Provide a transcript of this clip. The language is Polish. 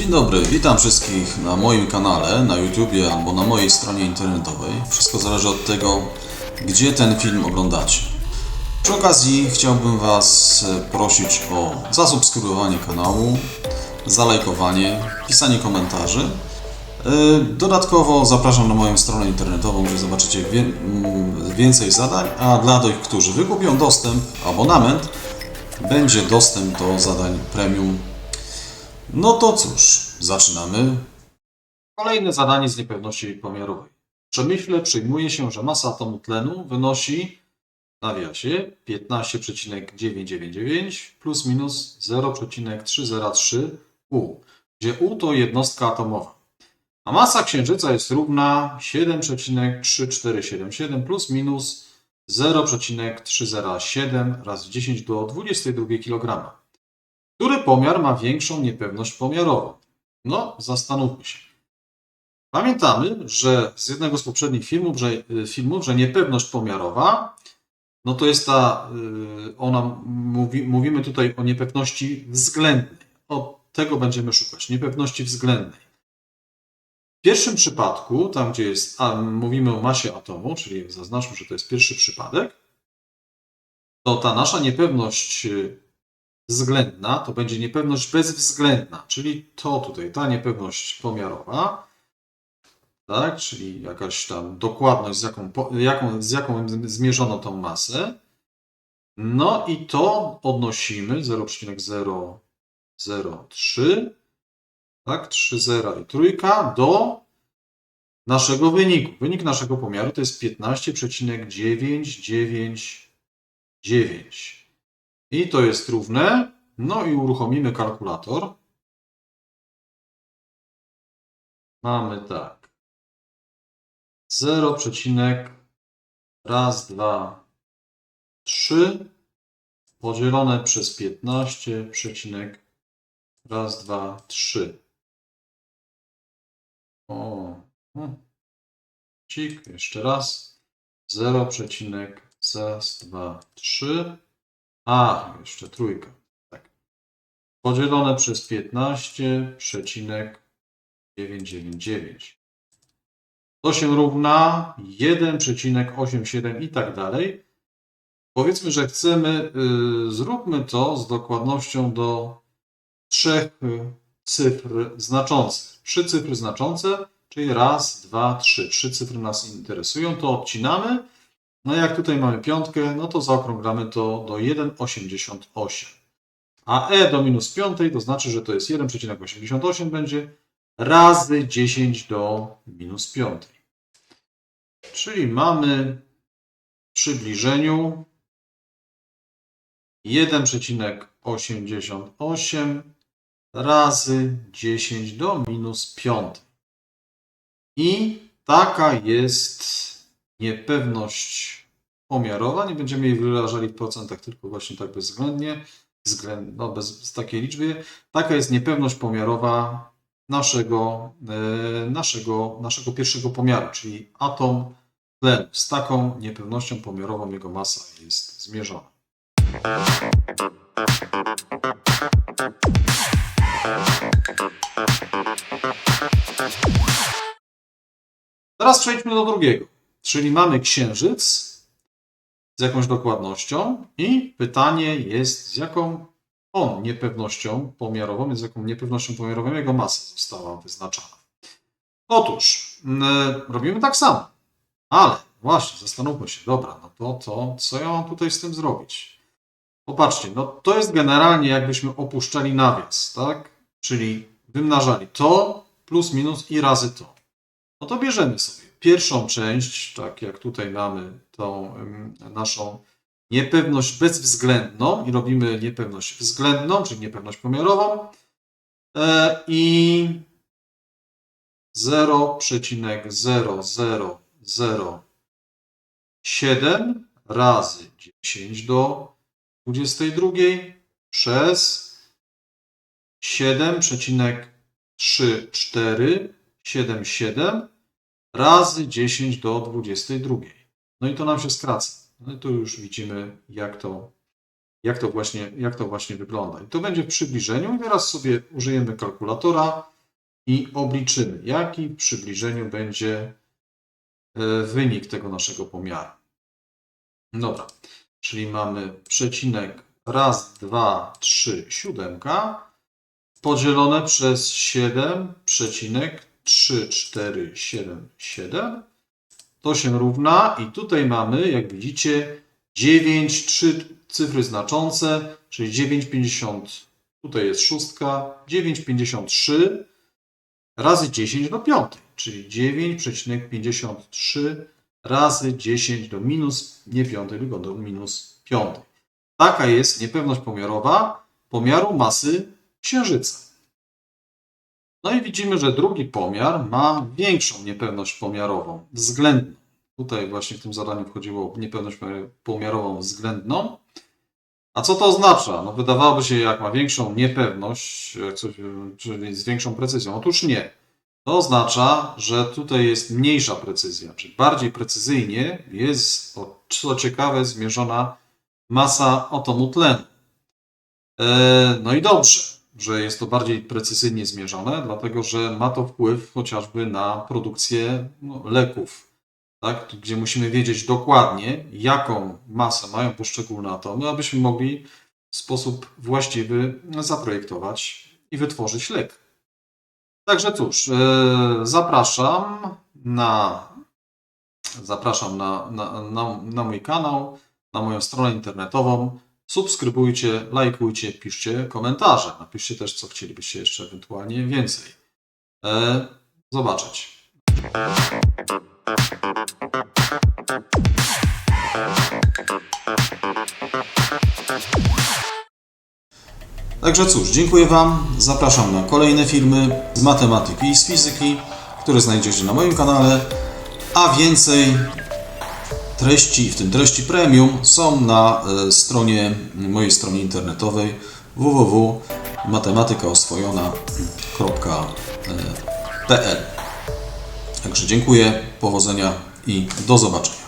Dzień dobry, witam wszystkich na moim kanale, na YouTubie albo na mojej stronie internetowej. Wszystko zależy od tego, gdzie ten film oglądacie. Przy okazji chciałbym Was e, prosić o zasubskrybowanie kanału, zalajkowanie, pisanie komentarzy. E, Dodatkowo zapraszam na moją stronę internetową, gdzie zobaczycie mm, więcej zadań, a dla tych, którzy wykupią dostęp, abonament, będzie dostęp do zadań premium no to cóż, zaczynamy. Kolejne zadanie z niepewności pomiarowej. W przemyśle przyjmuje się, że masa atomu tlenu wynosi nawiasie 15,999 plus minus 0,303 U, gdzie U to jednostka atomowa. A masa Księżyca jest równa 7,3477 plus minus 0,307 razy 10 do 22 kg. Który pomiar ma większą niepewność pomiarową? No, zastanówmy się. Pamiętamy, że z jednego z poprzednich filmów, że, y, filmów, że niepewność pomiarowa, no to jest ta, y, ona, mówi, mówimy tutaj o niepewności względnej. O tego będziemy szukać, niepewności względnej. W pierwszym przypadku, tam gdzie jest, a mówimy o masie atomu, czyli zaznaczmy, że to jest pierwszy przypadek, to ta nasza niepewność y, względna to będzie niepewność bezwzględna, czyli to tutaj, ta niepewność pomiarowa, tak, czyli jakaś tam dokładność, z jaką, jaką, z jaką zmierzono tą masę. No i to odnosimy 0,003, tak, 3 zera i trójka do naszego wyniku. Wynik naszego pomiaru to jest 15,999. I to jest równe. No i uruchomimy kalkulator. Mamy tak. 0,123 podzielone przez 15, raz, dwa, trzy. O, hmm. cik, jeszcze raz. 0,223. A, jeszcze trójka. Tak. Podzielone przez 15,999. To się równa 1,87 i tak dalej. Powiedzmy, że chcemy, y, zróbmy to z dokładnością do trzech y, cyfr znaczących. Trzy cyfry znaczące, czyli raz, dwa, trzy. Trzy cyfry nas interesują, to odcinamy. No jak tutaj mamy piątkę, no to zaokrąglamy to do 1,88. A e do minus piątej to znaczy, że to jest 1,88 będzie razy 10 do minus piątej. Czyli mamy w przybliżeniu 1,88 razy 10 do minus piątej. I taka jest niepewność pomiarowa. Nie będziemy jej wyrażali w procentach, tylko właśnie tak bezwzględnie, względ, no bez, takiej liczby. Taka jest niepewność pomiarowa naszego, e, naszego, naszego pierwszego pomiaru, czyli atom tlenu. Z taką niepewnością pomiarową jego masa jest zmierzona. Teraz przejdźmy do drugiego. Czyli mamy księżyc z jakąś dokładnością i pytanie jest, z jaką on niepewnością pomiarową, z jaką niepewnością pomiarową jego masa została wyznaczona. Otóż mm, robimy tak samo, ale właśnie zastanówmy się, dobra, no to, to co ja mam tutaj z tym zrobić? Popatrzcie, no to jest generalnie jakbyśmy opuszczali nawias, tak? Czyli wymnażali to plus minus i razy to. No to bierzemy sobie pierwszą część, tak jak tutaj mamy tą naszą niepewność bezwzględną i robimy niepewność względną, czyli niepewność pomiarową e, i 0,0007 razy 10 do 22 przez 7,3477 razy 10 do 22. No i to nam się skraca. No i tu już widzimy, jak to, jak to, właśnie, jak to właśnie wygląda. I to będzie w przybliżeniu. I teraz sobie użyjemy kalkulatora. i obliczymy, jaki w przybliżeniu będzie e, wynik tego naszego pomiaru. Dobra, czyli mamy przecinek raz, dwa, trzy, siódemka podzielone przez 7 przecinek 3, 4, 7, 7. To się równa i tutaj mamy, jak widzicie, 9, 3 cyfry znaczące, czyli 9,50. Tutaj jest szóstka, 9,53 razy 10 do 5, czyli 9,53 razy 10 do minus, nie 5, tylko do minus 5. Taka jest niepewność pomiarowa pomiaru masy Księżyca. No i widzimy, że drugi pomiar ma większą niepewność pomiarową, względną. Tutaj właśnie w tym zadaniu wchodziło niepewność pomiarową względną. A co to oznacza? No wydawałoby się, jak ma większą niepewność, coś, czyli z większą precyzją. Otóż nie. To oznacza, że tutaj jest mniejsza precyzja, czyli bardziej precyzyjnie jest, co ciekawe, zmierzona masa atomu tlenu. E, No i dobrze, że jest to bardziej precyzyjnie zmierzone, dlatego że ma to wpływ chociażby na produkcję no, leków, tak? Gdzie musimy wiedzieć dokładnie, jaką masę mają poszczególne atomy, abyśmy mogli w sposób właściwy zaprojektować i wytworzyć lek. Także cóż, e, zapraszam na zapraszam na, na, na, na mój kanał, na moją stronę internetową. Subskrybujcie, lajkujcie, piszcie komentarze. Napiszcie też, co chcielibyście jeszcze ewentualnie więcej e, zobaczyć. Także cóż, dziękuję Wam. Zapraszam na kolejne filmy z matematyki i z fizyki, które znajdziecie na moim kanale, a więcej treści, w tym treści premium, są na e, stronie, mojej stronie internetowej www.matematykaoswojona.pl Także dziękuję, powodzenia i do zobaczenia.